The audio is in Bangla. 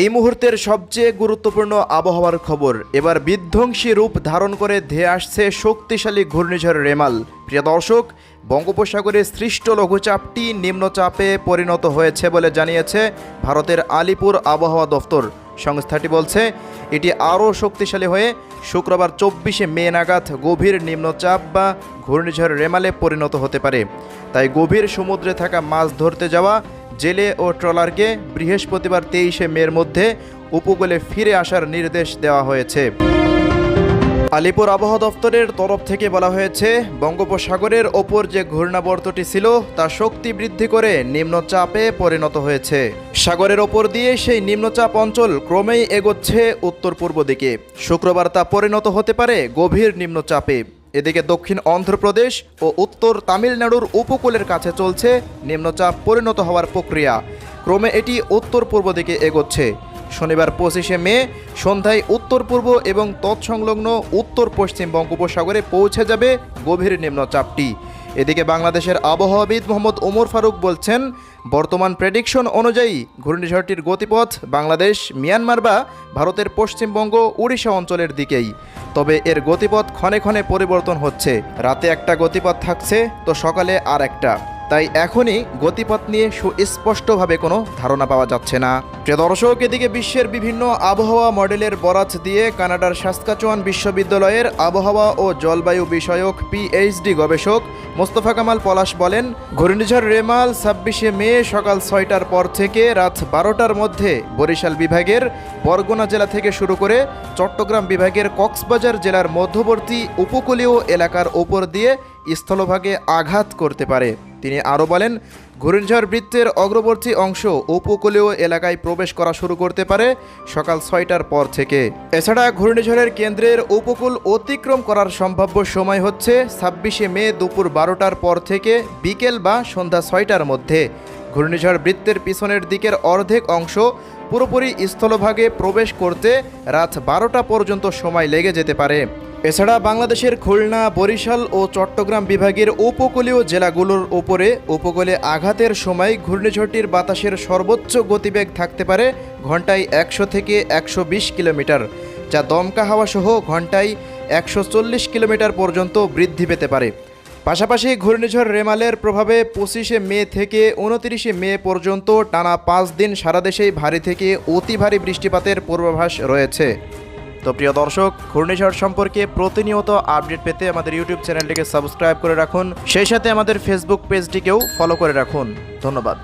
এই মুহূর্তের সবচেয়ে গুরুত্বপূর্ণ আবহাওয়ার খবর, এবার বিধ্বংসী রূপ ধারণ করে ধেয়ে আসছে শক্তিশালী ঘূর্ণিঝড় রেমাল। প্রিয় দর্শক, বঙ্গোপসাগরে সৃষ্ট লঘুচাপটি নিম্নচাপে পরিণত হয়েছে বলে জানিয়েছে ভারতের আলিপুর আবহাওয়া দফতর। সংস্থাটি বলছে, এটি আরও শক্তিশালী হয়ে শুক্রবার চব্বিশে মে নাগাদ গভীর নিম্নচাপ বা ঘূর্ণিঝড় রেমালে পরিণত হতে পারে। তাই গভীর সমুদ্রে থাকা মাছ ধরতে যাওয়া জেলে ও ট্রলারকে বৃহস্পতিবার তেইশে মের মধ্যে উপকূলে ফিরে আসার নির্দেশ দেওয়া হয়েছে। আলিপুর আবহাওয়া দপ্তরের তরফ থেকে বলা হয়েছে, বঙ্গোপসাগরের ওপর যে ঘূর্ণাবর্তটি ছিল, তা শক্তি বৃদ্ধি করে নিম্নচাপে পরিণত হয়েছে। সাগরের ওপর দিয়ে সেই নিম্নচাপ অঞ্চল ক্রমেই এগোচ্ছে উত্তর পূর্ব দিকে। শুক্রবার তা পরিণত হতে পারে গভীর নিম্নচাপে। এদিকে দক্ষিণ অন্ধ্রপ্রদেশ ও উত্তর তামিলনাড়ুর উপকূলের কাছে চলছে নিম্নচাপ পরিণত হওয়ার প্রক্রিয়া। ক্রমে এটি উত্তর পূর্ব দিকে এগোচ্ছে। শনিবার পঁচিশে মে, সন্ধ্যায় উত্তর পূর্ব এবং তৎসংলগ্ন উত্তর পশ্চিম বঙ্গোপসাগরে পৌঁছে যাবে গভীর নিম্নচাপটি। এদিকে বাংলাদেশের আবহাওয়াবিদ মোহাম্মদ ওমর ফারুক বলছেন, বর্তমান প্রেডিকশন অনুযায়ী ঘূর্ণিঝড়টির গতিপথ বাংলাদেশ, মিয়ানমার বা ভারতের পশ্চিমবঙ্গ, উড়িষ্যা অঞ্চলের দিকেই। তবে এর গতিপথ ক্ষণে ক্ষণে পরিবর্তন হচ্ছে। রাতে একটা গতিপথ থাকছে, তো সকালে আর একটা। তাই এখনই গতিপথ নিয়ে সুস্পষ্টভাবে কোনো ধারণা পাওয়া যাচ্ছে না। প্রিয় দর্শক, এদিকে বিশ্বের বিভিন্ন আবহাওয়া মডেলের বরাত দিয়ে কানাডার সাসকাচুয়ান বিশ্ববিদ্যালয়ের আবহাওয়া ও জলবায়ু বিষয়ক পিএইচডি গবেষক মোস্তফা কামাল পলাশ বলেন, ঘূর্ণিঝড় রেমাল ছাব্বিশে মে সকাল ছয়টার পর থেকে রাত বারোটার মধ্যে বরিশাল বিভাগের বরগুনা জেলা থেকে শুরু করে চট্টগ্রাম বিভাগের কক্সবাজার জেলার মধ্যবর্তী উপকূলীয় এলাকার ওপর দিয়ে স্থলভাগে আঘাত করতে পারে। তিনি আরও বলেন, ঘূর্ণিঝড় বৃত্তের অগ্রবর্তী অংশ উপকূলীয় এলাকায় প্রবেশ করা শুরু করতে পারে সকাল ছয়টার পর থেকে। এছাড়া ঘূর্ণিঝড়ের কেন্দ্রের উপকূল অতিক্রম করার সম্ভাব্য সময় হচ্ছে ছাব্বিশে মে দুপুর বারোটার পর থেকে বিকেল বা সন্ধ্যা ছয়টার মধ্যে। ঘূর্ণিঝড় বৃত্তের পিছনের দিকের অর্ধেক অংশ পুরোপুরি স্থলভাগে প্রবেশ করতে রাত বারোটা পর্যন্ত সময় লেগে যেতে পারে। এছাড়া বাংলাদেশের খুলনা, বরিশাল ও চট্টগ্রাম বিভাগের উপকূলীয় জেলাগুলোর ওপরে উপকূলে আঘাতের সময় ঘূর্ণিঝড়টির বাতাসের সর্বোচ্চ গতিবেগ থাকতে পারে ঘন্টায় একশো থেকে একশো বিশ কিলোমিটার, যা দমকা হাওয়া সহ ঘন্টায় একশো চল্লিশ কিলোমিটার পর্যন্ত বৃদ্ধি পেতে পারে। পাশাপাশি ঘূর্ণিঝড় রেমালের প্রভাবে পঁচিশে মে থেকে উনতিরিশে মে পর্যন্ত টানা পাঁচ দিন সারা দেশেই ভারী থেকে অতি ভারী বৃষ্টিপাতের পূর্বাভাস রয়েছে। তো প্রিয় দর্শক, ঘূর্ণিঝড় সম্পর্কে প্রতিনিয়ত আপডেট পেতে আমাদের ইউটিউব চ্যানেলটিকে সাবস্ক্রাইব করে রাখুন। সেই সাথে আমাদের ফেসবুক পেজটিকেও ফলো করে রাখুন। ধন্যবাদ।